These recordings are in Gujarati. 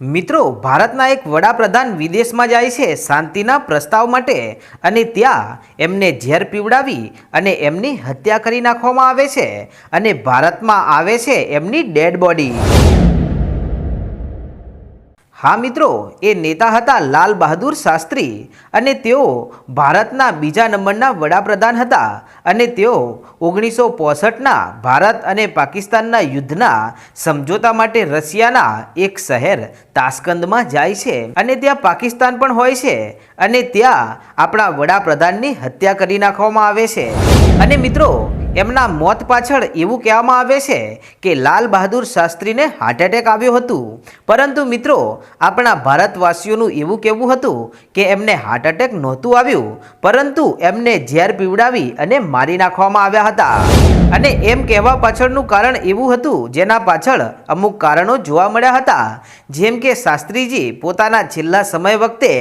મિત્રો, ભારતના એક વડાપ્રધાન વિદેશમાં જાય છે શાંતિના પ્રસ્તાવ માટે અને ત્યાં એમને ઝેર પીવડાવી અને એમની હત્યા કરી નાખવામાં આવે છે અને ભારતમાં આવે છે એમની ડેડ બોડી. હા મિત્રો, એ નેતા હતા લાલ બહાદુર શાસ્ત્રી અને તેઓ ભારતના બીજા નંબરના વડાપ્રધાન હતા અને તેઓ ઓગણીસો પોસઠના ભારત અને પાકિસ્તાનના યુદ્ધના સમજોતા માટે રશિયાના એક શહેર તાસ્કંદમાં જાય છે અને ત્યાં પાકિસ્તાન પણ હોય છે અને ત્યાં આપણા વડાપ્રધાનની હત્યા કરી નાખવામાં આવે છે. અને મિત્રો એમના મોત પાછળ એવું કહેવામાં આવે છે કે લાલ બહાદુર શાસ્ત્રીને હાર્ટ એટેક આવ્યું હતું. પરંતુ મિત્રો, આપણા ભારતવાસીઓનું એવું કહેવું હતું કે એમને હાર્ટ એટેક નહોતું આવ્યું, પરંતુ એમને ઝેર પીવડાવી અને મારી નાખવામાં આવ્યા હતા. અને એમ કહેવા પાછળનું કારણ એવું હતું, જેના પાછળ અમુક કારણો જોવા મળ્યા હતા. જેમ કે શાસ્ત્રીજી પોતાના છેલ્લા સમય વખતે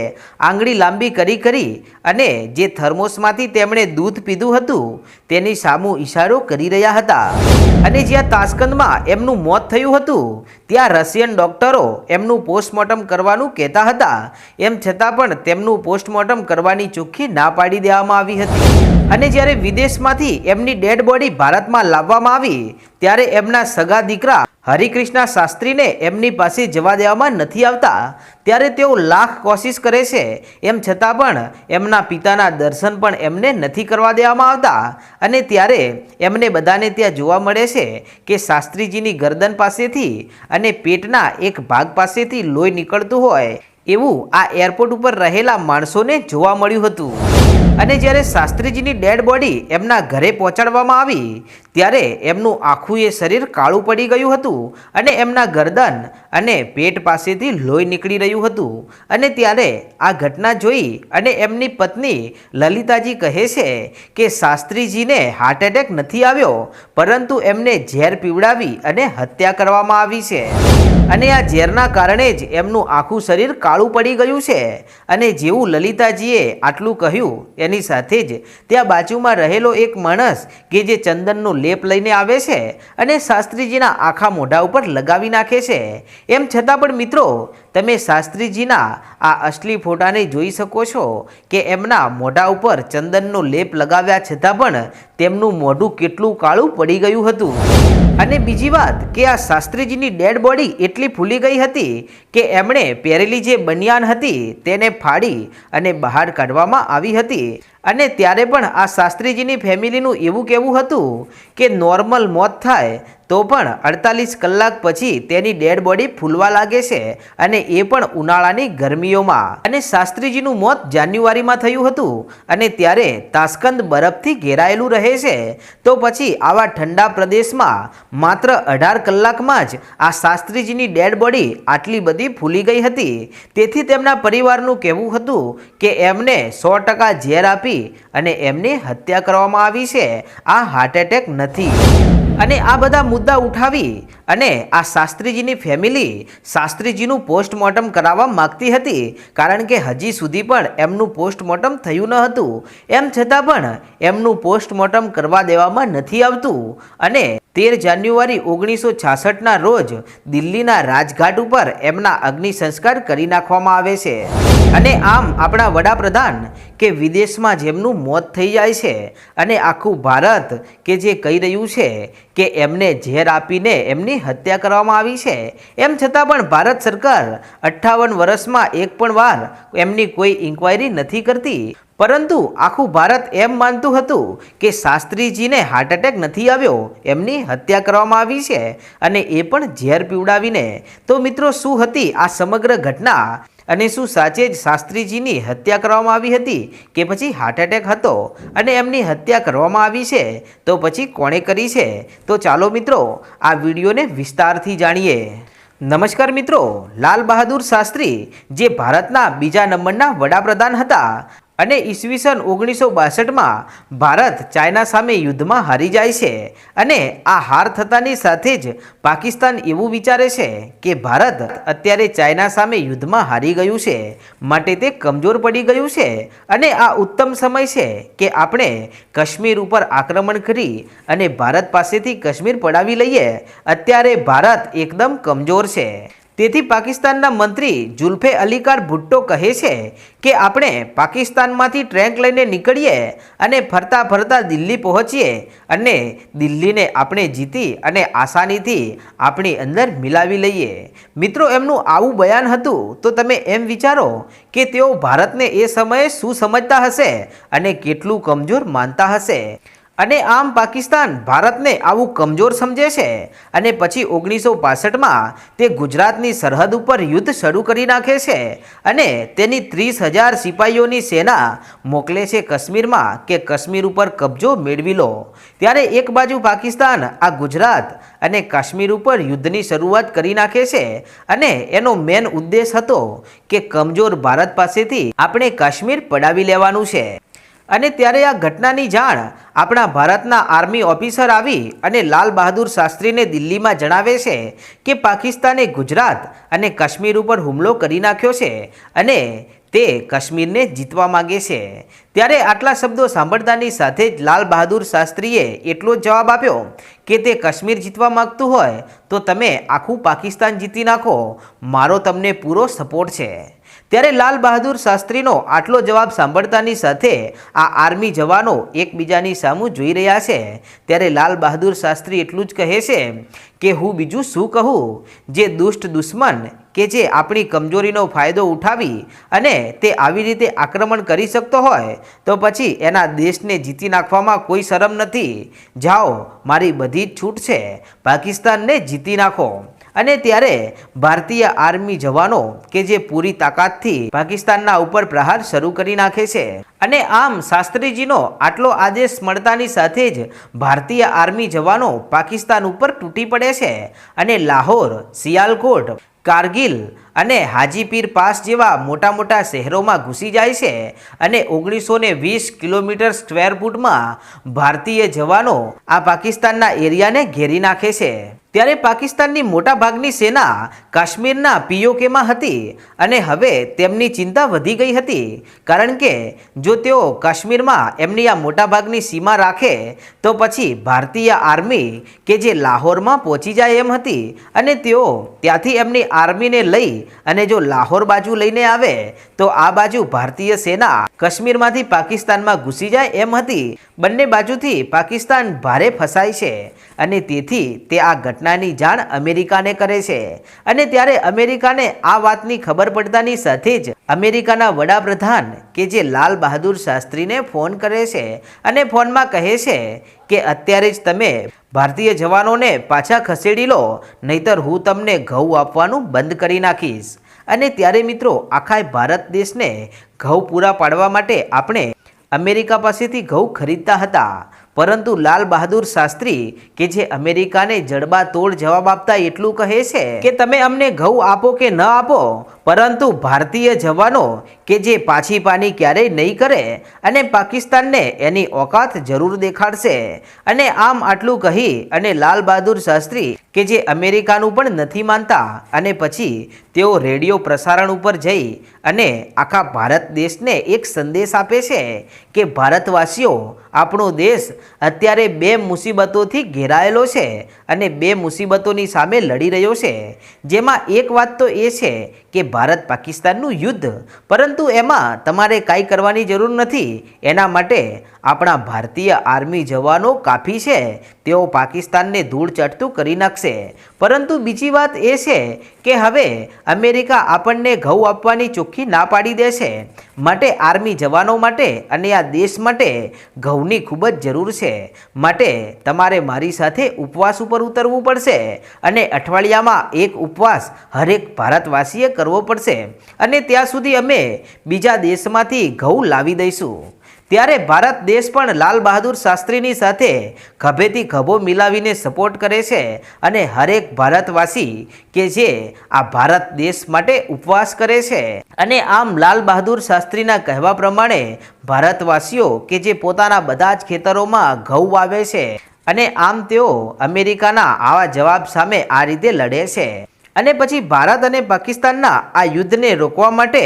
આંગળી લાંબી કરી કરી અને જે થર્મોસમાંથી તેમણે દૂધ પીધું હતું, તેની સામું ઈશારો કરી રહ્યા હતા. અને જ્યાં તાસ્કંદમાં એમનું મોત થયું હતું, ત્યાં રશિયન ડોક્ટરો એમનું પોસ્ટમોર્ટમ કરવાનું કહેતા હતા. એમ છતાં પણ તેમનું પોસ્ટમોર્ટમ કરવાની ચોખ્ખી ના પાડી દેવામાં આવી હતી. અને જ્યારે વિદેશમાંથી એમની ડેડ બોડી ભારતમાં લાવવામાં આવી ત્યારે એમના સગા દીકરા હરિકૃષ્ણા શાસ્ત્રીને એમની પાસે જવા દેવામાં નથી આવતા. ત્યારે તેઓ લાખ કોશિશ કરે છે. એમ છતાં પણ એમના પિતાના દર્શન પણ એમને નથી કરવા દેવામાં આવતા. અને ત્યારે એમને બધાને ત્યાં જોવા મળે છે કે શાસ્ત્રીજીની ગરદન પાસેથી અને પેટના એક ભાગ પાસેથી લોહી નીકળતું હોય. એવું આ એરપોર્ટ ઉપર રહેલા માણસોને જોવા મળ્યું હતું. અને જ્યારે શાસ્ત્રીજીની ડેડ બોડી એમના ઘરે પહોંચાડવામાં આવી, ત્યારે એમનું આખું એ શરીર કાળું પડી ગયું હતું અને એમના ગરદન અને પેટ પાસેથી લોહી નીકળી રહ્યું હતું. અને ત્યારે આ ઘટના જોઈ અને એમની પત્ની લલિતાજી કહે છે કે શાસ્ત્રીજીને હાર્ટ એટેક નથી આવ્યો, પરંતુ એમને ઝેર પીવડાવી અને હત્યા કરવામાં આવી છે. અને આ ઝેરના કારણે જ એમનું આખું શરીર કાળું પડી ગયું છે. અને જેવું લલિતાજીએ આટલું કહ્યું એની સાથે જ ત્યાં બાજુમાં રહેલો એક માણસ કે જે ચંદનનો લેપ લઈને આવે છે અને શાસ્ત્રીજીના આખા મોઢા ઉપર લગાવી નાખે છે. એમ છતાં પણ મિત્રો તમે શાસ્ત્રીજીના આ અસલી ફોટાને જોઈ શકો છો કે એમના મોઢા ઉપર ચંદનનો લેપ લગાવ્યા છતાં પણ તેમનું મોઢું કેટલું કાળું પડી ગયું હતું. અને બીજી વાત કે આ શાસ્ત્રીજીની ડેડ બોડી એટલી ફૂલી ગઈ હતી કે એમણે પહેરેલી જે બનિયાન હતી તેને ફાડી અને બહાર કાઢવામાં આવી હતી. અને ત્યારે પણ આ શાસ્ત્રીજીની ફેમિલીનું એવું કહેવું હતું કે નોર્મલ મોત થાય તો પણ અડતાલીસ કલાક પછી તેની ડેડ બોડી ફૂલવા લાગે છે અને એ પણ ઉનાળાની ગરમીઓમાં. અને શાસ્ત્રીજીનું મોત જાન્યુઆરીમાં થયું હતું અને ત્યારે તાસ્કંદ બરફથી ઘેરાયેલું રહે છે. તો પછી આવા ઠંડા પ્રદેશમાં માત્ર અઢાર કલાકમાં જ આ શાસ્ત્રીજીની ડેડ બોડી આટલી બધી ફૂલી ગઈ હતી. તેથી તેમના પરિવારનું કહેવું હતું કે એમને સો ટકા ઝેર આપી અને એમની હત્યા કરવામાં આવી છે. આ હાર્ટ એટેક નથી. અને આ બધા મુદ્દા ઉઠાવી અને આ શાસ્ત્રીજીની ફેમિલી શાસ્ત્રીજીનું પોસ્ટમોર્ટમ કરાવવા માગતી હતી. કારણ કે હજી સુધી પણ એમનું પોસ્ટમોર્ટમ થયું ન હતું. એમ છતાં પણ એમનું પોસ્ટમોર્ટમ કરવા દેવામાં નથી આવતું. અને તેર જાન્યુઆરી ઓગણીસો છાસઠના રોજ દિલ્હીના રાજઘાટ ઉપર એમના અગ્નિ સંસ્કાર કરી નાખવામાં આવે છે. અને આમ આપણા વડાપ્રધાન કે વિદેશમાં જેમનું મોત થઈ જાય છે અને આખું ભારત કે જે કહી રહ્યું છે કે એમને ઝેર આપીને એમની હત્યા કરવામાં આવી છે. એમ છતાં પણ ભારત સરકાર અઠ્ઠાવન વર્ષમાં એક પણ વાર એમની કોઈ ઇન્ક્વાયરી નથી કરતી. પરંતુ આખું ભારત એમ માનતું હતું કે શાસ્ત્રીજીને હાર્ટ એટેક નથી આવ્યો, એમની હત્યા કરવામાં આવી છે અને એ પણ ઝેર પીવડાવીને. તો મિત્રો, શું હતી આ સમગ્ર ઘટના? અને શું સાચે જ શાસ્ત્રીજીની હત્યા કરવામાં આવી હતી કે પછી હાર્ટ એટેક હતો અને એમની હત્યા કરવામાં આવી છે? તો પછી કોણે કરી છે? તો ચાલો મિત્રો, આ વિડીયોને વિસ્તારથી જાણીએ. નમસ્કાર મિત્રો, લાલ બહાદુર શાસ્ત્રી, જે ભારતના બીજા નંબરના વડાપ્રધાન હતા. અને ઈસવીસન ઓગણીસો બાસઠમાં ભારત ચાઇના સામે યુદ્ધમાં હારી જાય છે અને આ હાર થતાની સાથે જ પાકિસ્તાન એવું વિચારે છે કે ભારત અત્યારે ચાઇના સામે યુદ્ધમાં હારી ગયું છે. માટે તે કમજોર પડી ગયું છે અને આ ઉત્તમ સમય છે કે આપણે કાશ્મીર ઉપર આક્રમણ કરી અને ભારત પાસેથી કાશ્મીર પડાવી લઈએ. અત્યારે ભારત એકદમ કમજોર છે. તેથી પાકિસ્તાનના મંત્રી જુલ્ફે અલીકાર ભુટ્ટો કહે છે કે આપણે પાકિસ્તાનમાંથી ટ્રેન્ક લઈને નીકળીએ અને ફરતા ફરતા દિલ્હી પહોંચીએ અને દિલ્હીને આપણે જીતી અને આસાનીથી આપણી અંદર મિલાવી લઈએ. મિત્રો, એમનું આવું બયાન હતું તો તમે એમ વિચારો કે તેઓ ભારતને એ સમયે શું સમજતા હશે અને કેટલું કમજોર માનતા હશે? અને આમ પાકિસ્તાન ભારતને આવું કમજોર સમજે છે. અને પછી ઓગણીસો પાસઠમાં તે ગુજરાતની સરહદ ઉપર યુદ્ધ શરૂ કરી નાખે છે અને તેની ત્રીસ હજાર સિપાહીઓની સેના મોકલે છે કાશ્મીરમાં કે કાશ્મીર ઉપર કબજો મેળવી લો. ત્યારે એક બાજુ પાકિસ્તાન આ ગુજરાત અને કાશ્મીર ઉપર યુદ્ધની શરૂઆત કરી નાખે છે અને એનો મેન ઉદ્દેશ હતો કે કમજોર ભારત પાસેથી આપણે કાશ્મીર પડાવી લેવાનું છે. અને ત્યારે આ ઘટનાની જાણ આપણા ભારતના આર્મી ઓફિસર આવી અને લાલ બહાદુર શાસ્ત્રીને દિલ્હીમાં જણાવે છે કે પાકિસ્તાને ગુજરાત અને કાશ્મીર ઉપર હુમલો કરી નાખ્યો છે અને તે કાશ્મીરને જીતવા માગે છે. ત્યારે આટલા શબ્દો સાંભળતાની સાથે જ લાલ બહાદુર શાસ્ત્રીએ એટલો જ જવાબ આપ્યો કે તે કાશ્મીર જીતવા માગતું હોય તો તમે આખું પાકિસ્તાન જીતી નાખો. મારો તમને પૂરો સપોર્ટ છે. ત્યારે લાલ બહાદુર શાસ્ત્રીનો આટલો જવાબ સાંભળતાની સાથે આ આર્મી જવાનો એકબીજાની સામું જોઈ રહ્યા છે. ત્યારે લાલ બહાદુર શાસ્ત્રી એટલું જ કહે છે કે, હું બીજું શું કહું? જે દુષ્ટ દુશ્મન કે જે આપણી કમજોરીનો ફાયદો ઉઠાવી અને તે આવી રીતે આક્રમણ કરી શકતો હોય, તો પછી એના દેશને જીતી નાખવામાં કોઈ શરમ નથી. જાઓ, મારી બધી જ છૂટ છે. પાકિસ્તાનને જીતી નાખો. અને ત્યારે ભારતીય આર્મી જવાનો કે જે પૂરી તાકાતથી પાકિસ્તાનના ઉપર પ્રહાર શરૂ કરી નાખે છે. અને આમ શાસ્ત્રીજીનો આટલો આદેશ મળતાની સાથે જ ભારતીય આર્મી જવાનો પાકિસ્તાન ઉપર તૂટી પડે છે અને લાહોર, સિયાલકોટ, કારગિલ અને હાજીપીર પાસ જેવા મોટા મોટા શહેરોમાં ઘૂસી જાય છે અને ઓગણીસો ને વીસ કિલોમીટર સ્ક્વેર ફૂટમાં ભારતીય જવાનો આ પાકિસ્તાનના એરિયાને ઘેરી નાખે છે. ત્યારે પાકિસ્તાનની મોટાભાગની સેના કાશ્મીરના પીઓકેમાં હતી અને હવે તેમની ચિંતા વધી ગઈ હતી. કારણ કે જો તેઓ કાશ્મીરમાં એમની આ મોટાભાગની સીમા રાખે, તો પછી ભારતીય આર્મી કે જે લાહોરમાં પહોંચી જાય એમ હતી અને તેઓ ત્યાંથી એમની આર્મીને લઈ અને જો લાહોર બાજુ લઈને આવે, તો આ બાજુ ભારતીય સેના કાશ્મીરમાંથી પાકિસ્તાનમાં ઘૂસી જાય એમ હતી. બંને બાજુથી પાકિસ્તાન ભારે ફસાય છે અને તેથી તે આ ઘટનાની જાણ અમેરિકાને કરે છે. અને ત્યારે અમેરિકાને આ વાતની ખબર પડતાની સાથે જ અમેરિકાના વડાપ્રધાન કે જે લાલ બહાદુર શાસ્ત્રીને ફોન કરે છે અને ફોનમાં કહે છે કે અત્યારે જ તમે ભારતીય જવાનોને પાછા ખસેડી લો, નહીતર હું તમને ઘઉં આપવાનું બંધ કરી નાખીશ. અને ત્યારે મિત્રો, આખા ભારત દેશને ઘઉં પૂરા પાડવા માટે આપણે અમેરિકા પાસેથી ઘઉં ખરીદતા હતા. પરંતુ લાલ બહાદુર શાસ્ત્રી કે જે અમેરિકાને જડબા તોડ જવાબ આપતા એટલું કહે છે કે તમે અમને ઘઉં આપો કે ન આપો, પરંતુ ભારતીય જવાનો કે જે પાછી પાની ક્યારેય નહીં કરે અને પાકિસ્તાનને એની ઓકાત જરૂર દેખાડશે. અને આમ આટલું કહી અને લાલ બહાદુર શાસ્ત્રી કે જે અમેરિકાનું પણ નથી માનતા અને પછી તેઓ રેડિયો પ્રસારણ ઉપર જઈ અને આખા ભારત દેશને એક સંદેશ આપે છે કે ભારતવાસીઓ, આપણો દેશ અત્યારે બે મુસીબતોથી ઘેરાયેલો છે અને બે મુસીબતોની સામે લડી રહ્યો છે. જેમાં એક વાત તો એ છે કે ભારત પાકિસ્તાનનું યુદ્ધ. પરંતુ એમાં તમારે કાંઈ કરવાની જરૂર નથી. એના માટે આપણા ભારતીય આર્મી જવાનો કાફી છે. તેઓ પાકિસ્તાનને ધૂળ ચટતું કરી નાખશે. પરંતુ બીજી વાત એ છે કે હવે અમેરિકા આપણને ઘઉં આપવાની ચોખ્ખી ના પાડી દેશે માટે આર્મી જવાનો માટે અને આ દેશ માટે ઘઉંની ખૂબ જ જરૂર છે. માટે તમારે મારી સાથે ઉપવાસ ઉપર ઉતરવું પડશે. અને અઠવાડિયામાં એક ઉપવાસ હરેક ભારતવાસીએ કરવો પડશે અને ત્યાં સુધી અમે બીજા દેશમાંથી ઘઉં લાવી દઈશું. ત્યારે ભારત દેશ પણ લાલ બહાદુર શાસ્ત્રીની સાથે ખભેથી ખભો મિલાવીને સપોર્ટ કરે છે અને હરેક ભારતવાસી કે જે આ ભારત દેશ માટે ઉપવાસ કરે છે. અને આમ લાલ બહાદુર શાસ્ત્રીના કહેવા પ્રમાણે ભારતવાસીઓ કે જે પોતાના બધા જ ખેતરોમાં ઘઉં વાવે છે અને આમ તેઓ અમેરિકાના આવા જવાબ સામે આ રીતે લડે છે. અને પછી ભારત અને પાકિસ્તાનના આ યુદ્ધને રોકવા માટે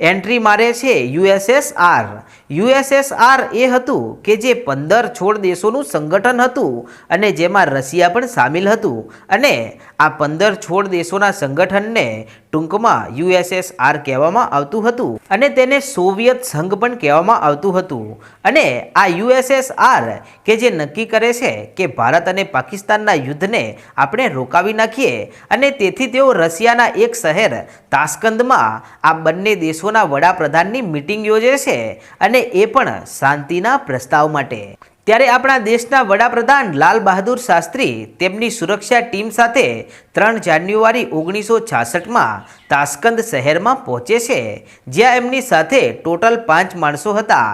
એન્ટ્રી મારે છે યુએસએસઆર. યુએસએસઆર એ હતું કે જે પંદર છોડ દેશોનું સંગઠન હતું અને જેમાં રશિયા પણ સામેલ હતું. અને આ પંદર છોડ દેશોના સંગઠનને ટૂંકમાં યુએસએસઆર કહેવામાં આવતું હતું અને તેને સોવિયત સંઘ પણ કહેવામાં આવતું હતું. અને આ યુએસએસઆર કે જે નક્કી કરે છે કે ભારત અને પાકિસ્તાનના યુદ્ધને આપણે રોકાવી નાખીએ અને તેથી તેઓ રશિયાના એક શહેર તાસ્કંદમાં આ બંને દેશોના વડાપ્રધાનની મિટિંગ યોજે છે અને એ પણ શાંતિના પ્રસ્તાવ માટે. ત્યારે આપણા દેશના વડાપ્રધાન લાલ બહાદુર શાસ્ત્રી તેમની સુરક્ષા ટીમ સાથે ત્રણ જાન્યુઆરી ઓગણીસો છાસઠમાં તાસ્કંદ શહેરમાં પહોંચે છે, જ્યાં એમની સાથે ટોટલ પાંચ માણસો હતા.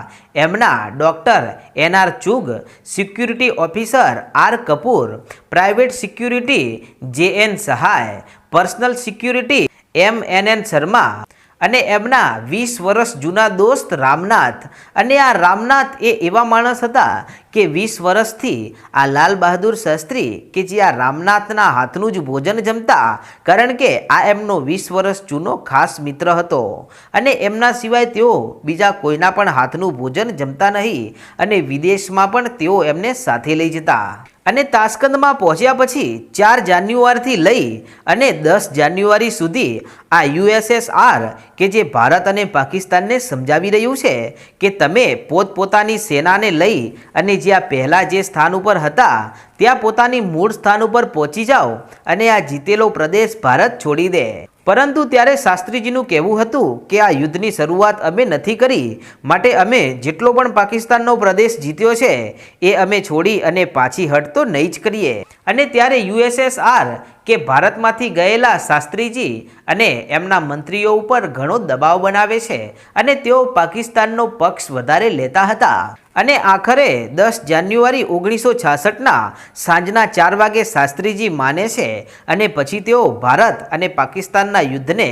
એમના doctor N R Chugh, security officer R Kapoor, private security J N Sahay, personal security M N N Sharma અને એમના વીસ વર્ષ જૂના દોસ્ત રામનાથ. અને આ રામનાથ એ એવા માણસ હતા કે વીસ વર્ષથી આ લાલ બહાદુર શાસ્ત્રી કે જે આ રામનાથના હાથનું જ ભોજન જમતા, કારણ કે આ એમનો વીસ વર્ષ જૂનો ખાસ મિત્ર હતો. અને એમના સિવાય તેઓ બીજા કોઈના પણ હાથનું ભોજન જમતા નહીં અને વિદેશમાં પણ તેઓ એમને સાથે લઈ જતા. અને તાસ્કંદમાં પહોંચ્યા પછી ચાર જાન્યુઆરીથી લઈ અને દસ જાન્યુઆરી સુધી આ યુએસએસઆર કે જે ભારત અને પાકિસ્તાનને સમજાવી રહ્યું છે કે તમે પોતપોતાની સેનાને લઈ અને જ્યાં પહેલાં જે સ્થાન ઉપર હતા, ત્યાં પોતાની મૂળ સ્થાન ઉપર પહોંચી જાઓ અને આ જીતેલો પ્રદેશ ભારત છોડી દે. પરંતુ ત્યારે શાસ્ત્રીજીનું કહેવું હતું કે આ યુદ્ધની શરૂઆત અમે નથી કરી, માટે અમે જેટલો પણ પાકિસ્તાનનો પ્રદેશ જીત્યો છે, એ અમે છોડી અને પાછી હટ તો નહીં જ કરીએ. અને ત્યારે યુએસએસઆર કે ભારતમાંથી ગયેલા શાસ્ત્રીજી અને એમના મંત્રીઓ ઉપર ઘણો દબાવ બનાવે છે અને તેઓ પાકિસ્તાનનો પક્ષ વધારે લેતા હતા. અને આખરે દસ જાન્યુઆરી ઓગણીસો છાસઠના સાંજના ચાર વાગે શાસ્ત્રીજી માને છે અને પછી તેઓ ભારત અને પાકિસ્તાનના યુદ્ધને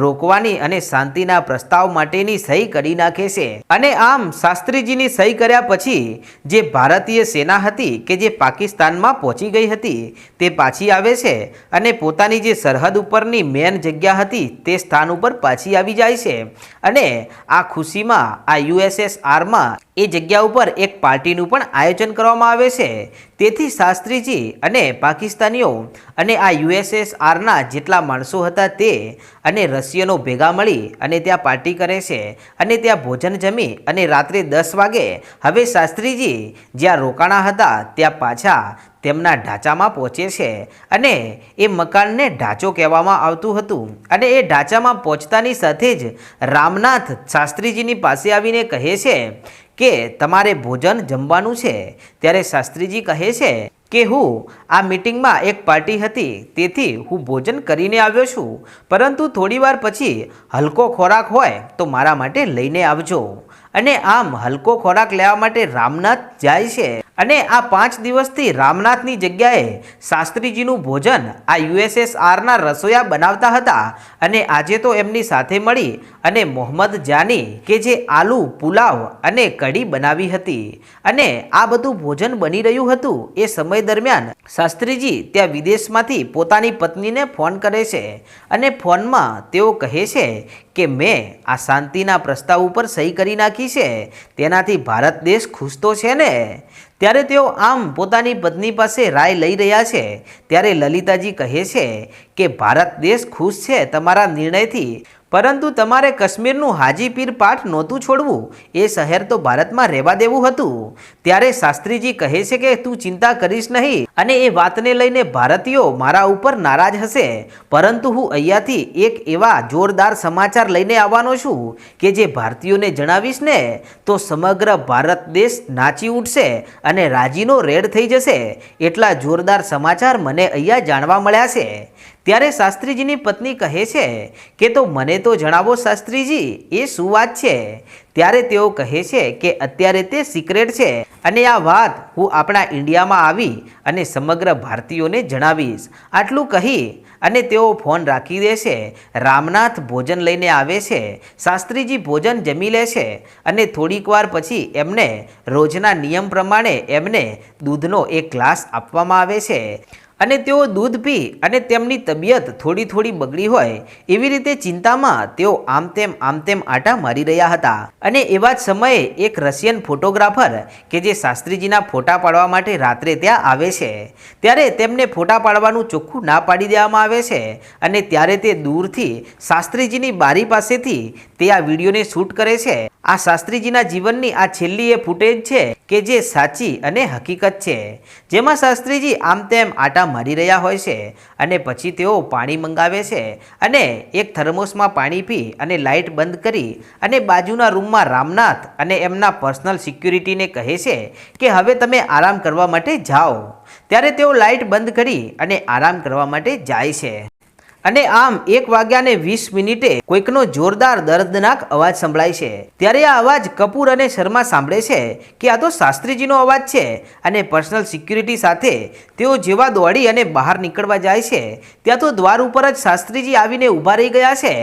રોકવાની અને શાંતિના પ્રસ્તાવ માટેની સહી કરી નાખે છે. અને આમ શાસ્ત્રીજીની સહી કર્યા પછી જે ભારતીય સેના હતી કે જે પાકિસ્તાનમાં પહોંચી ગઈ હતી, તે પાછી આવે છે અને પોતાની જે સરહદ ઉપરની મેન જગ્યા હતી, તે સ્થાન ઉપર પાછી આવી જાય છે. અને આ ખુશીમાં, આ યુએસએસઆરમાં એ જગ્યા ઉપર એક પાર્ટીનું પણ આયોજન કરવામાં આવે છે. તેથી શાસ્ત્રીજી અને પાકિસ્તાનીઓ અને આ યુએસએસઆરના જેટલા માણસો હતા તે અને રશિયનો ભેગા મળી અને ત્યાં પાર્ટી કરે છે અને ત્યાં ભોજન જમી અને રાત્રે દસ વાગે, હવે શાસ્ત્રીજી જ્યાં રોકાણા હતા, ત્યાં પાછા તેમના ઢાંચામાં પહોંચે છે અને એ મકાનને ઢાંચો કહેવામાં આવતું હતું. અને એ ઢાંચામાં પહોંચતાની સાથે જ રામનાથ શાસ્ત્રીજીની પાસે આવીને કહે છે કે, તમારે ભોજન જમવાનું છે? ત્યારે શાસ્ત્રીજી કહે છે કે, હું આ મિટિંગમાં એક પાર્ટી હતી, તેથી હું ભોજન કરીને આવ્યો છું. પરંતુ થોડીવાર પછી હલકો ખોરાક હોય તો મારા માટે લઈને આવજો. અને આમ હલકો ખોરાક લેવા માટે રામનાથ જાય છે. અને આ પાંચ દિવસથી રામનાથની જગ્યાએ શાસ્ત્રીજીનું ભોજન આ યુએસએસઆરના રસોયા બનાવતા હતા. અને આજે તો એમની સાથે મળી અને મોહમ્મદ જાની કે જે આલુ, પુલાવ અને કઢી બનાવી હતી. અને આ બધું ભોજન બની રહ્યું હતું એ સમય દરમિયાન શાસ્ત્રીજી ત્યાં વિદેશમાંથી પોતાની પત્નીને ફોન કરે છે. અને ફોનમાં તેઓ કહે છે કે મેં આ શાંતિના પ્રસ્તાવ ઉપર સહી કરી નાખી છે? તેનાથી ભારત દેશ ખુશ તો છે ને? ત્યારે તેઓ આમ પોતાની પત્ની પાસે રાય લઈ રહ્યા છે. ત્યારે લલિતાજી કહે છે કે, ભારત દેશ ખુશ છે તમારા નિર્ણયથી. પરંતુ તમારે કાશ્મીરનું હાજીપીર પાઠ નહોતું છોડવું, એ શહેર તો ભારતમાં રહેવા દેવું હતું. ત્યારે શાસ્ત્રીજી કહે છે કે તું ચિંતા કરીશ નહીં અને એ વાતને લઈને ભારતીયો મારા ઉપર નારાજ હશે. પરંતુ હું અહીંયાથી એક એવા જોરદાર સમાચાર લઈને આવવાનો છું કે જે ભારતીયોને જણાવીશ ને, તો સમગ્ર ભારત દેશ નાચી ઉઠશે અને રાજીનો રેડ થઈ જશે. એટલા જોરદાર સમાચાર મને અહીંયા જાણવા મળ્યા છે. ત્યારે શાસ્ત્રીજીની પત્ની કહે છે કે તો મને તો જણાવો શાસ્ત્રીજી, એ શું વાત છે? ત્યારે તેઓ કહે છે કે અત્યારે તે સિક્રેટ છે અને આ વાત હું આપણા ઇન્ડિયામાં આવી અને સમગ્ર ભારતીયોને જણાવીશ. આટલું કહી અને તેઓ ફોન રાખી દે છે. રામનાથ ભોજન લઈને આવે છે. શાસ્ત્રીજી ભોજન જમી લે છે અને થોડીક વાર પછી એમને રોજના નિયમ પ્રમાણે એમને દૂધનો એક ગ્લાસ આપવામાં આવે છે. અને તેઓ દૂધ પી અને તેમની તબિયત થોડી થોડી બગડી હોય, એવી રીતે ચિંતામાં તેઓ આમ તેમ આમ તેમ આટા મારી રહ્યા હતા. અને એવા જ સમયે એક રશિયન ફોટોગ્રાફર કે જે શાસ્ત્રીજીના ફોટા પાડવા માટે રાત્રે ત્યાં આવે છે. ત્યારે તેમને ફોટા પાડવાનું ચોખ્ખું ના પાડી દેવામાં આવે છે અને ત્યારે તે દૂરથી શાસ્ત્રીજીની બારી પાસેથી તે આ વિડીયોને શૂટ કરે છે. આ શાસ્ત્રીજીના જીવનની આ છેલ્લી એ ફૂટેજ છે કે જે સાચી અને હકીકત છે. જેમાં શાસ્ત્રીજી આમ તેમ આટા મારી રહ્યા હોય છે અને પછી તેઓ પાણી મંગાવે છે અને એક થર્મોસમાં પાણી પી અને લાઇટ બંધ કરી અને બાજુના રૂમમાં રામનાથ અને એમના પર્સનલ સિક્યુરિટીને કહે છે કે હવે તમે આરામ કરવા માટે જાઓ. ત્યારે તેઓ લાઇટ બંધ કરી અને આરામ કરવા માટે જાય છે. અને આમ એક વાગ્યાને વીસ મિનિટે કોઈકનો જોરદાર દર્દનાક અવાજ સંભળાય છે. ત્યારે આ અવાજ કપૂર અને શર્મા સાંભળે છે કે આ તો શાસ્ત્રીજીનો અવાજ છે અને પર્સનલ સિક્યુરિટી સાથે તેઓ જેવા દોડી અને બહાર નીકળવા જાય છે. ત્યાં તો દ્વાર ઉપર જ શાસ્ત્રીજી આવીને ઊભા રહી ગયા છે.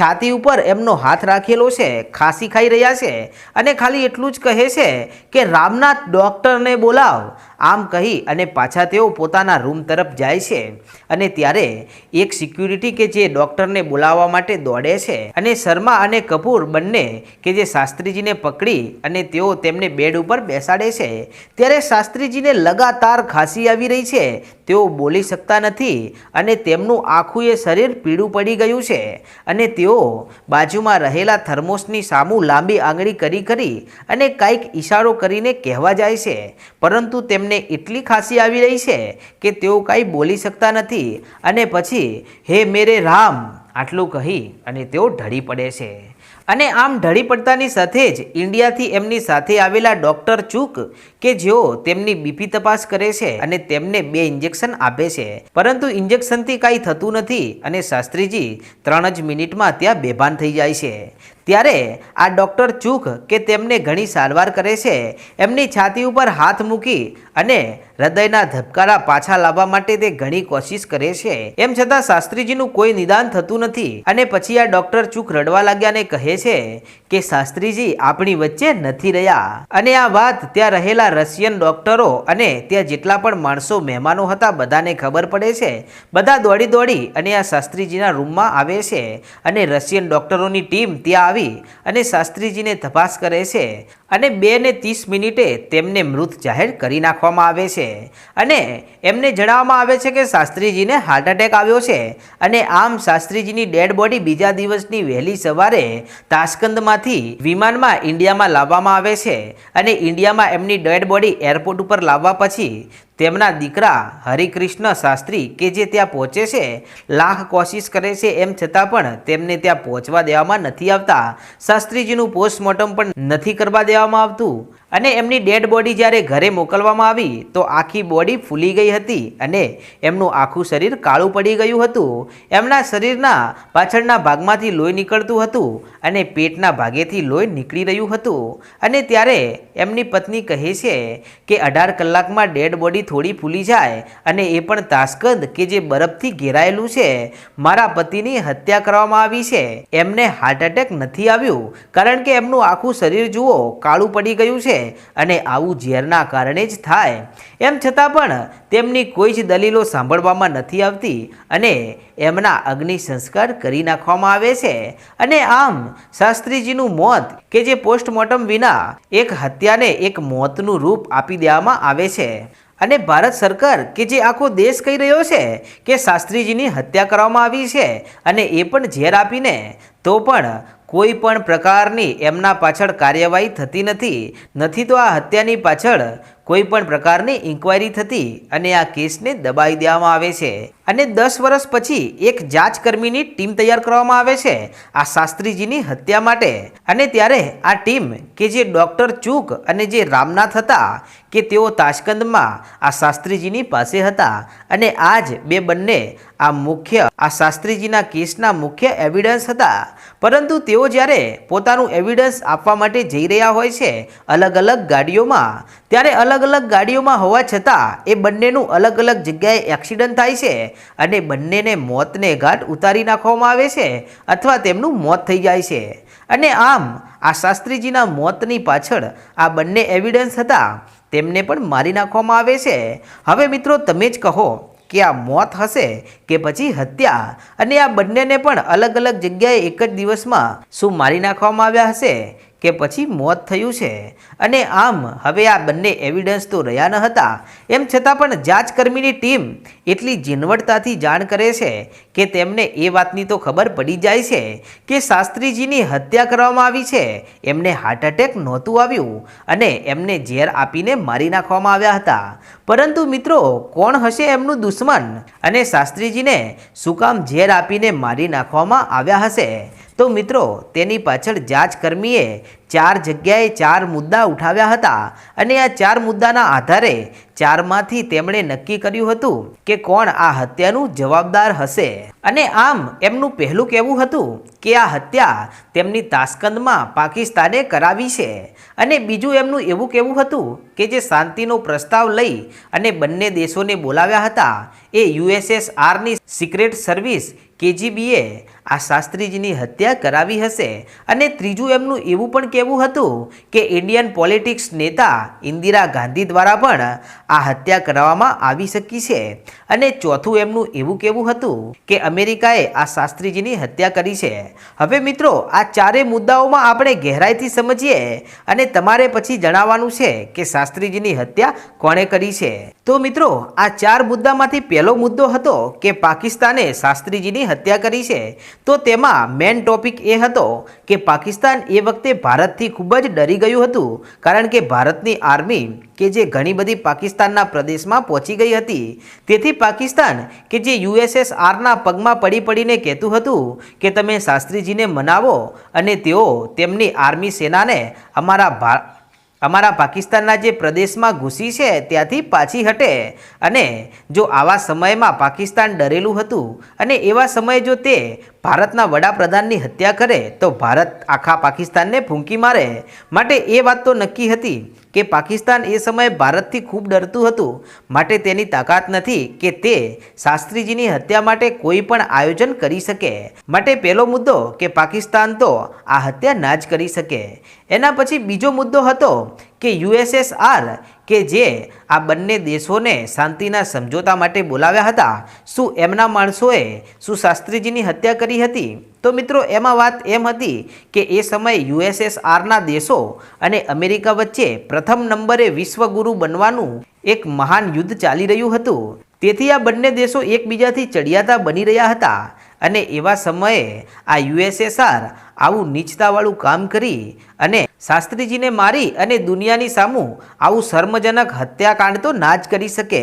છાતી ઉપર એમનો હાથ રાખેલો છે, ખાંસી ખાઈ રહ્યા છે અને ખાલી એટલું જ કહે છે કે રામનાથ ડૉક્ટરને બોલાવ. આમ કહી અને પાછા તેઓ પોતાના રૂમ તરફ જાય છે. અને ત્યારે એક સિક્યુરિટી કે જે ડોક્ટરને બોલાવવા માટે દોડે છે અને શર્મા અને કપૂર બંને કે જે શાસ્ત્રીજીને પકડી અને તેઓ તેમને બેડ ઉપર બેસાડે છે. ત્યારે શાસ્ત્રીજીને લગાતાર ખાંસી આવી રહી છે. તેઓ બોલી શકતા નથી અને તેમનું આખું એ શરીર પીળું પડી ગયું છે અને તેઓ બાજુમાં રહેલા થર્મોસની સામું લાંબી આંગળી કરી કરી અને કાંઈક ઈશારો કરીને કહેવા જાય છે. પરંતુ તેમને એટલી ખાંસી આવી રહી છે કે તેઓ કાંઈ બોલી શકતા નથી અને પછી હે મેરે રામ આટલું કહી અને તેઓ ઢળી પડે છે. અને આમ ઢળી પડતાની સાથે જ ઇન્ડિયાથી એમની સાથે આવેલા ડૉક્ટર ચૂક કે જેઓ તેમની બીપી તપાસ કરે છે અને તેમને બે ઇન્જેક્શન આપે છે. પરંતુ ઇન્જેક્શનથી કાંઈ થતું નથી અને શાસ્ત્રીજી ત્રણ જ મિનિટમાં ત્યાં બેભાન થઈ જાય છે. ત્યારે આ ડૉક્ટર ચૂક કે તેમને ઘણી સારવાર કરે છે, એમની છાતી ઉપર હાથ મૂકી અને હૃદયના ધબકારા પાછા લાવવા માટે તે ઘણી કોશિશ કરે છે. એમ છતાં શાસ્ત્રીજીનું કોઈ નિદાન થતું નથી અને પછી આ ડૉક્ટર ચૂક રડવા લાગ્યા અને કહે છે કે, શાસ્ત્રીજી, આપણી વચ્ચે નથી રહ્યા. અને આ વાત ત્યાં રહેલા રશિયન ડૉક્ટરો અને ત્યાં જેટલા પણ માણસો મહેમાનો હતા બધાને ખબર પડે છે. બધા દોડી દોડી અને આ શાસ્ત્રીજીના રૂમમાં આવે છે અને રશિયન ડૉક્ટરોની ટીમ ત્યાં આવી અને શાસ્ત્રીજીને તપાસ કરે છે. અને બે ને ત્રીસ મિનિટે તેમને મૃત જાહેર કરી નાખવામાં આવે છે. અને એમને જણાવવામાં આવે છે કે શાસ્ત્રીજીને હાર્ટ એટેક આવ્યો છે અને આમ શાસ્ત્રીજીની ડેડ બોડી બીજા દિવસની વહેલી સવારે તાશ્કંદમાંથી વિમાનમાં ઇન્ડિયામાં લાવવામાં આવે છે અને ઇન્ડિયામાં એમની ડેડ બોડી એરપોર્ટ ઉપર લાવવા પછી તેમના દીકરા હરિકૃષ્ણ શાસ્ત્રી કે જે ત્યાં પહોંચે છે, લાખ કોશિશ કરે છે એમ છતાં પણ તેમને ત્યાં પહોંચવા દેવામાં નથી આવતા. શાસ્ત્રીજીનું પોસ્ટમોર્ટમ પણ નથી કરવા દેવામાં આવતું? અને એમની ડેડ બોડી જ્યારે ઘરે મોકલવામાં આવી, તો આખી બોડી ફૂલી ગઈ હતી અને એમનું આખું શરીર કાળું પડી ગયું હતું. એમના શરીરના પાછળના ભાગમાંથી લોહી નીકળતું હતું અને પેટના ભાગેથી લોહી નીકળી રહ્યું હતું. અને ત્યારે એમની પત્ની કહે છે કે અઢાર કલાકમાં ડેડ બોડી થોડી ફૂલી જાય અને એ પણ તાસ્કંદ કે જે બરફથી ઘેરાયેલું છે. મારા પતિની હત્યા કરવામાં આવી છે. એમને હાર્ટ એટેક નથી આવ્યું, કારણ કે એમનું આખું શરીર જુઓ કાળું પડી ગયું છે. અને આવું ઝેરના કારણે જ થાય. એમ છતાં પણ તેમની કોઈ જ દલીલો સાંભળવામાં નથી આવતી અને એમના અગ્નિ સંસ્કાર કરી નાખવામાં આવે છે. અને આમ શાસ્ત્રીજીનું મોત કે જે પોસ્ટમોર્ટમ વિના એક હત્યાને એક મોતનું રૂપ આપી દેવામાં આવે છે. અને ભારત સરકાર કે જે આખો દેશ કહી રહ્યો છે કે શાસ્ત્રીજીની હત્યા કરવામાં આવી છે અને એ પણ ઝેર આપીને તો પણ કોઈ પણ પ્રકારની એમના પાછળ કાર્યવાહી થતી નથી. નથી તો આ હત્યાની પાછળ કોઈ પણ પ્રકારની ઇન્ક્વાયરી થતી અને આ કેસને દબાવી દેવામાં આવે છે. અને દસ વર્ષ પછી એક જાંચકર્મીની ટીમ તૈયાર કરવામાં આવે છે, આ શાસ્ત્રીજીની હત્યા માટે. અને ત્યારે આ ટીમ કે જે ડૉક્ટર ચૂક અને જે રામનાથ હતા કે તેઓ તાશ્કંદમાં આ શાસ્ત્રીજીની પાસે હતા. અને આ બે બંને આ મુખ્ય, આ શાસ્ત્રીજીના કેસના મુખ્ય એવિડન્સ હતા. પરંતુ તેઓ જ્યારે પોતાનું એવિડન્સ આપવા માટે જઈ રહ્યા હોય છે અલગ અલગ ગાડીઓમાં, ત્યારે અલગ અલગ ગાડીઓમાં હોવા છતાં એ બંનેનું અલગ અલગ જગ્યાએ એક્સિડન્ટ થાય છે અને બંનેને મોતને ઘાટ ઉતારી નાખવામાં આવે છે અથવા તેમનું મોત થઈ જાય છે. અને આમ, આ શાસ્ત્રીજીના મોતની પાછળ આ બંને એવિડન્સ હતા, તેમને પણ મારી નાખવામાં આવે છે. હવે મિત્રો, તમે જ કહો કે આ મોત હશે કે પછી હત્યા? અને આ બંનેને પણ અલગ અલગ જગ્યાએ એક જ દિવસમાં શું મારી નાખવામાં આવ્યા હશે? કે પછી મોત થયું છે. અને આમ હવે આ બંને એવિડન્સ તો રહ્યા ન હતા. એમ છતાં પણ જાંચકર્મીની ટીમ એટલી ઝીણવટતાથી જાણ કરે છે કે તેમને એ વાતની તો ખબર પડી જાય છે કે શાસ્ત્રીજીની હત્યા કરવામાં આવી છે. એમને હાર્ટ એટેક નહોતું આવ્યું અને એમને ઝેર આપીને મારી નાખવામાં આવ્યા હતા. પરંતુ મિત્રો, કોણ હશે એમનું દુશ્મન? અને શાસ્ત્રીજીને શું કામ ઝેર આપીને મારી નાખવામાં આવ્યા હશે? તો મિત્રો, તેની પાછળ જાંચકર્મીએ ચાર જગ્યાએ ચાર મુદ્દા ઉઠાવ્યા હતા અને આ ચાર મુદ્દાના આધારે ચારમાંથી તેમણે નક્કી કર્યું હતું કે કોણ આ હત્યાનું જવાબદાર હશે. અને આમ એમનું પહેલું કહેવું હતું કે આ હત્યા તેમની તાસ્કંદમાં પાકિસ્તાને કરાવી છે. અને બીજું એમનું એવું કહેવું હતું કે જે શાંતિનો પ્રસ્તાવ લઈ અને બંને દેશોને બોલાવ્યા હતા એ યુએસએસઆરની સિક્રેટ સર્વિસ કેજીબીએ આ શાસ્ત્રીજીની હત્યા કરાવી હશે. અને ત્રીજું એમનું એવું પણ કહેવું હતું કે ઇન્ડિયન પોલિટિક્સ નેતા ઇન્દિરા ગાંધી દ્વારા પણ આ હત્યા કરવામાં આવી શકી છે. અને ચોથું એમનું એવું કહેવું હતું કે અમેરિકાએ આ શાસ્ત્રીજીની હત્યા કરી છે. હવે મિત્રો, આ ચારે મુદ્દાઓમાં આપણે ગહેરાઈથી સમજીએ અને તમારે પછી જણાવવાનું છે કે શાસ્ત્રીજીની હત્યા કોણે કરી છે. તો મિત્રો, આ ચાર મુદ્દામાંથી પહેલો મુદ્દો હતો કે પાકિસ્તાને શાસ્ત્રીજીની હત્યા કરી છે. તો તેમાં મેન ટોપિક એ હતો કે પાકિસ્તાન એ વખતે ભારતથી ખૂબ જ ડરી ગયું હતું, કારણ કે ભારતની આર્મી કે જે ઘણી બધી પાકિસ્તાનના પ્રદેશમાં પહોંચી ગઈ હતી, તેથી પાકિસ્તાન કે જે યુએસએસઆરના પગમાં પડી પડીને કહેતું હતું કે તમે શાસ્ત્રીજીને મનાવો અને તેઓ તેમની આર્મી સેનાને અમારા ભા, અમારા પાકિસ્તાનના જે પ્રદેશમાં ઘૂસી છે ત્યાંથી પાછી હટે અને જો આવા સમયમાં પાકિસ્તાન ડરેલું હતું અને એવા સમયે જો તે ભારતના વડાપ્રધાનની હત્યા કરે તો ભારત આખા પાકિસ્તાનને ફૂંકી મારે. માટે એ વાત તો નક્કી હતી કે પાકિસ્તાન એ સમયે ભારતથી ખૂબ ડરતું હતું. માટે તેની તાકાત નથી કે તે શાસ્ત્રીજીની હત્યા માટે કોઈ પણ આયોજન કરી શકે. માટે પહેલો મુદ્દો કે પાકિસ્તાન તો આ હત્યા ના જ કરી શકે. એના પછી બીજો મુદ્દો હતો કે યુએસએસઆર કે જે આ બંને દેશોને શાંતિના સમજોતા માટે બોલાવ્યા હતા. શું એમના માણસોએ શું શાસ્ત્રીજીની હત્યા કરી હતી? તો મિત્રો, એમાં વાત એમ હતી કે એ સમયે યુએસએસઆરના દેશો અને અમેરિકા વચ્ચે પ્રથમ નંબરે વિશ્વગુરુ બનવાનું એક મહાન યુદ્ધ ચાલી રહ્યું હતું. તેથી આ બંને દેશો એકબીજાથી ચડિયાતા બની રહ્યા હતા અને એવા સમયે આ યુએસએસઆર આવું નીચતાવાળું કામ કરી અને શાસ્ત્રીજીને મારી અને દુનિયાની સામું આવું શર્મજનક હત્યાકાંડ તો ના જ કરી શકે.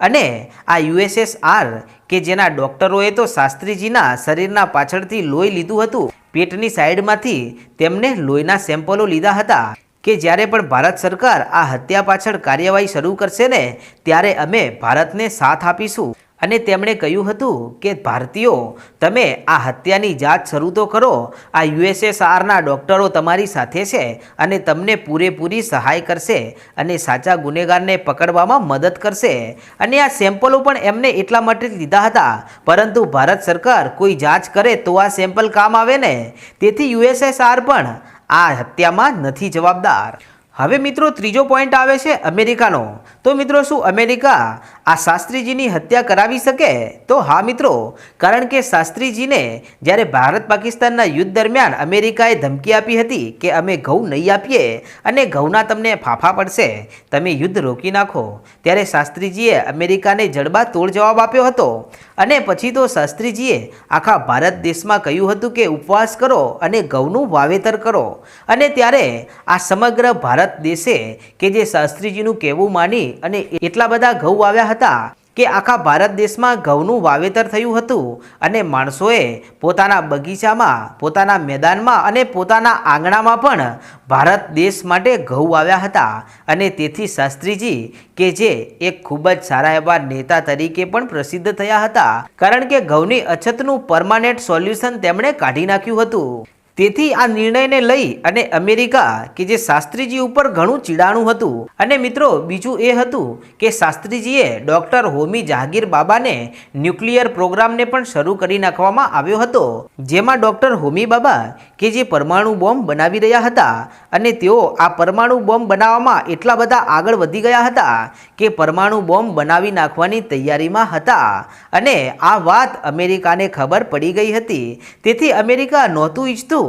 અને આ યુએસએસઆર કે જેના ડૉક્ટરોએ તો શાસ્ત્રીજીના શરીરના પાછળથી લોહી લીધું હતું, પેટની સાઈડમાંથી તેમને લોહીના સેમ્પલો લીધા હતા કે જ્યારે પણ ભારત સરકાર આ હત્યા પાછળ કાર્યવાહી શરૂ કરશે ને, ત્યારે અમે ભારતને સાથ આપીશું. અને તેમણે કહ્યું હતું કે, ભારતીયો, તમે આ હત્યાની જાત શરૂ તો કરો. આ યુએસએસઆરના ડૉક્ટરો તમારી સાથે છે અને તમને પૂરેપૂરી સહાય કરશે અને સાચા ગુનેગારને પકડવામાં મદદ કરશે. અને આ સેમ્પલો પણ એમને એટલા માટે લીધા હતા. પરંતુ ભારત સરકાર કોઈ જાંચ કરે તો આ સેમ્પલ કામ આવે ને? તેથી યુએસએસઆર પણ આ હત્યામાં નથી જવાબદાર. હવે મિત્રો, ત્રીજો પોઈન્ટ આવે છે અમેરિકાનો. તો મિત્રો, શું અમેરિકા આ શાસ્ત્રીજીની હત્યા કરાવી શકે? તો હા મિત્રો, કારણ કે શાસ્ત્રીજીને જ્યારે ભારત પાકિસ્તાનના યુદ્ધ દરમિયાન અમેરિકાએ ધમકી આપી હતી કે અમે ઘઉં નહીં આપીએ અને ઘઉંના તમને ફાફા પડશે, તમે યુદ્ધ રોકી નાખો. ત્યારે શાસ્ત્રીજીએ અમેરિકાને જડબા તોડ જવાબ આપ્યો હતો. અને પછી તો શાસ્ત્રીજીએ આખા ભારત દેશમાં કહ્યું હતું કે ઉપવાસ કરો અને ઘઉંનું વાવેતર કરો. અને ત્યારે આ સમગ્ર ભારત દેશે કે જે શાસ્ત્રીજીનું કહેવું માની અને એટલા બધા ઘઉં વાવ્યા હતા કે આખા ભારત દેશમાં ઘઉંનું વાવેતર થયું હતું અને માણસોએ પોતાના બગીચામાં, પોતાના મેદાનમાં અને પોતાના આંગણામાં પણ ભારત દેશ માટે ઘઉં વાવ્યા હતા. અને તેથી શાસ્ત્રીજી કે જે એક ખૂબ જ સારા એવા નેતા તરીકે પણ પ્રસિદ્ધ થયા હતા. કારણ કે ઘઉંની અછતનું પરમાનેન્ટ સોલ્યુશન તેમણે કાઢી નાખ્યું હતું. તેથી આ નિર્ણયને લઈ અને અમેરિકા, કે જે શાસ્ત્રીજી ઉપર ઘણું ચીડાણું હતું, અને મિત્રો બીજું એ હતું કે શાસ્ત્રીજીએ ડૉક્ટર હોમી જહાંગીર બાબાને ન્યુક્લિયર પ્રોગ્રામને પણ શરૂ કરી નાખવામાં આવ્યો હતો, જેમાં ડૉક્ટર હોમી બાબા, કે જે પરમાણુ બોમ્બ બનાવી રહ્યા હતા, અને તેઓ આ પરમાણુ બોમ્બ બનાવવામાં એટલા બધા આગળ વધી ગયા હતા કે પરમાણુ બોમ્બ બનાવી નાખવાની તૈયારીમાં હતા, અને આ વાત અમેરિકાને ખબર પડી ગઈ હતી. તેથી અમેરિકા નહોતું ઈચ્છતું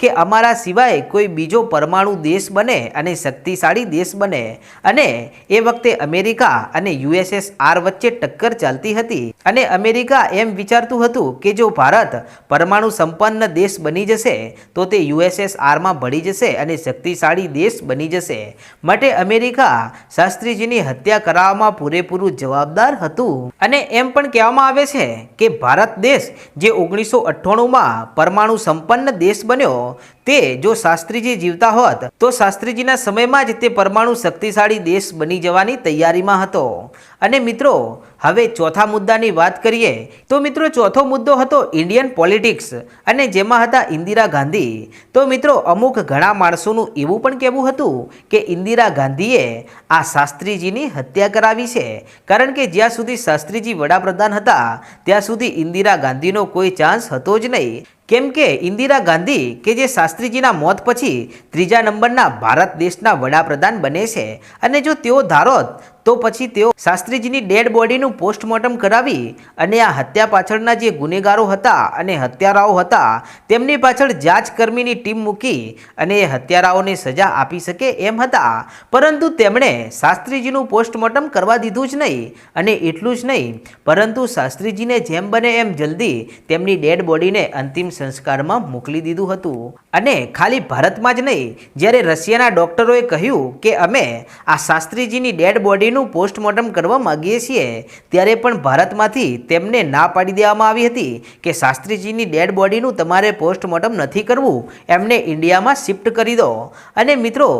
કે અમારા સિવાય કોઈ બીજો પરમાણુ દેશ બને અને શક્તિશાળી દેશ બને. અને એ વખતે અમેરિકા અને યુએસએસઆર વચ્ચે ટક્કર ચાલતી હતી. અને અમેરિકા એમ વિચારતું હતું કે જો ભારત પરમાણુ સંપન્ન દેશ બની જશે, તો તે યુએસએસઆરમાં ભળી જશે અને શક્તિશાળી દેશ બની જશે. માટે અમેરિકા શાસ્ત્રીજીની હત્યા કરાવવામાં પૂરેપૂરું જવાબદાર હતું. અને એમ પણ કહેવામાં આવે છે કે ભારત દેશ જે ઓગણીસો અઠ્ઠાણુંમાં પરમાણુ સંપન્ન દેશ બન્યો, તે જો શાસ્ત્રીજી જીવતા હોત, તો શાસ્ત્રીજીના સમયમાં જ તે પરમાણુ શક્તિશાળી દેશ બની જવાની તૈયારીમાં હતો. અને મિત્રો, હવે ચોથા મુદ્દાની વાત કરીએ, તો મિત્રો ચોથો મુદ્દો હતો ઇન્ડિયન પોલિટિક્સ, અને જેમાં હતા ઇન્દિરા ગાંધી. તો મિત્રો, અમુક ઘણા માણસોનું એવું પણ કહેવું હતું કે ઇન્દિરા ગાંધીએ આ શાસ્ત્રીજીની હત્યા કરાવી છે. કારણ કે જ્યાં સુધી શાસ્ત્રીજી વડાપ્રધાન હતા, ત્યાં સુધી ઇન્દિરા ગાંધીનો કોઈ ચાન્સ હતો જ નહીં. કેમ કે ઇન્દિરા ગાંધી કે જે શાસ્ત્રીજીના મોત પછી ત્રીજા નંબરના ભારત દેશના વડાપ્રધાન બને છે. અને જો તેઓ ધારોત તો પછી તેઓ શાસ્ત્રીજીની ડેડ બોડીનું પોસ્ટમોર્ટમ કરાવી અને આ હત્યા પાછળના જે ગુનેગારો હતા અને હત્યારાઓ હતા, તેમની પાછળ જાંચકર્મીની ટીમ મૂકી અને એ હત્યારાઓને સજા આપી શકે એમ હતા. પરંતુ તેમણે શાસ્ત્રીજીનું પોસ્ટમોર્ટમ કરવા દીધું જ નહીં અને એટલું જ નહીં, પરંતુ શાસ્ત્રીજીને જેમ બને એમ જલ્દી તેમની ડેડ બોડીને અંતિમ સંસ્કારમાં મોકલી દીધું હતું. અને ખાલી ભારતમાં જ નહીં, જ્યારે રશિયાના ડોક્ટરોએ કહ્યું કે અમે આ શાસ્ત્રીજીની ડેડ બોડીનું પોસ્ટમોર્ટમ કરવા માગીએ છીએ, ત્યારે પણ ભારતમાંથી તેમને ના પાડી દેવામાં આવી હતી કે શાસ્ત્રીજીની ડેડ બોડીનું તમારે પોસ્ટમોર્ટમ નથી કરવું, એમને ઇન્ડિયામાં શિફ્ટ કરી દો. અને મિત્રો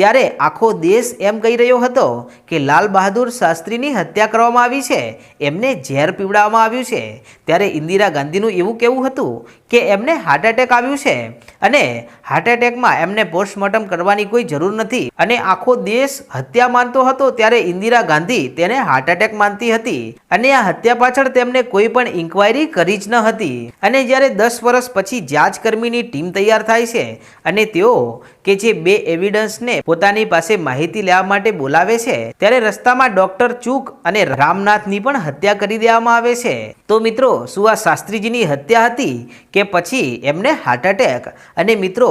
ત્યારે આખો દેશ એમ કહી રહ્યો હતો કે લાલ બહાદુર શાસ્ત્રીની હત્યા કરવામાં આવી છે. એમને ઝેર પીવડાવવામાં આવ્યું છે. ત્યારે ઇન્દિરા ગાંધીનું એવું કહેવું હતું કે એમને હાર્ટ એટેક આવ્યું છે અને હાર્ટ એટેકમાં એમને પોસ્ટમોર્ટમ કરવાની કોઈ જરૂર નથી અને આખો દેશ હત્યા માનતો હતો ત્યારે ઇન્દિરા ગાંધી તેને હાર્ટ એટેક માનતી હતી અને આ હત્યા પાછળ તેમને કોઈ પણ ઇન્ક્વાયરી કરી જ ન હતી. અને જ્યારે દસ વર્ષ પછી જાંચ કર્મીની ટીમ તૈયાર થાય છે અને તેઓ કે જે બે એવિડન્સને પોતાની પાસે માહિતી લેવા માટે બોલાવે છે, ત્યારે રસ્તામાં ડોક્ટર ચૂક અને રામનાથની પણ હત્યા કરી દેવામાં આવે છે. તો મિત્રો, શું આ શાસ્ત્રીજીની હત્યા હતી કે પછી એમને હાર્ટ એટેક અને મિત્રો,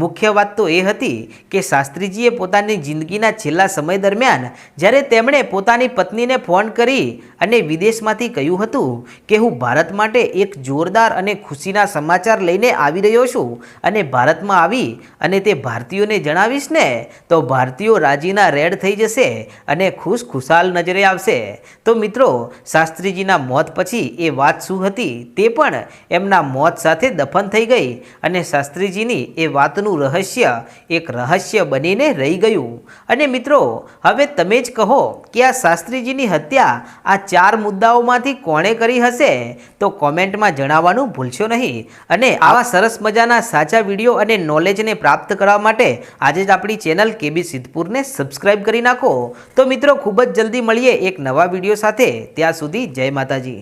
મુખ્ય વાત તો એ હતી કે શાસ્ત્રીજીએ પોતાની જિંદગીના છેલ્લા સમય દરમિયાન જ્યારે તેમણે પોતાની પત્નીને ફોન કરી અને વિદેશમાંથી કહ્યું હતું કે હું ભારત માટે એક જોરદાર અને ખુશીના સમાચાર લઈને આવી રહ્યો છું અને ભારતમાં આવી અને તે ભારતીયોને જણાવીશ ને તો ભારતીયો રાજીના રેડ થઈ જશે અને ખુશ ખુશાલ નજરે આવશે. તો મિત્રો, શાસ્ત્રીજીના મોત પછી એ વાત શું હતી તે પણ એમના મોત સાથે દફન થઈ ગઈ અને શાસ્ત્રીજીની એ વાતનું રહસ્ય એક રહસ્ય બનીને રહી ગયું. અને મિત્રો, હવે તમે જ કહો કે આ શાસ્ત્રીજીની હત્યા આ ચાર મુદ્દાઓમાંથી કોણે કરી હશે? તો કોમેન્ટમાં જણાવવાનું ભૂલશો નહીં. અને આવા સરસ મજાના સાચા વીડિયો અને નોલેજને પ્રાપ્ત કરવા માટે આજે જ આપણી ચેનલ કેબી સિદ્ધપુરને સબસ્ક્રાઇબ કરી નાખો. તો મિત્રો, ખૂબ જ જલ્દી મળીએ એક નવા વીડિયો સાથે. ત્યાં સુધી જય માતાજી.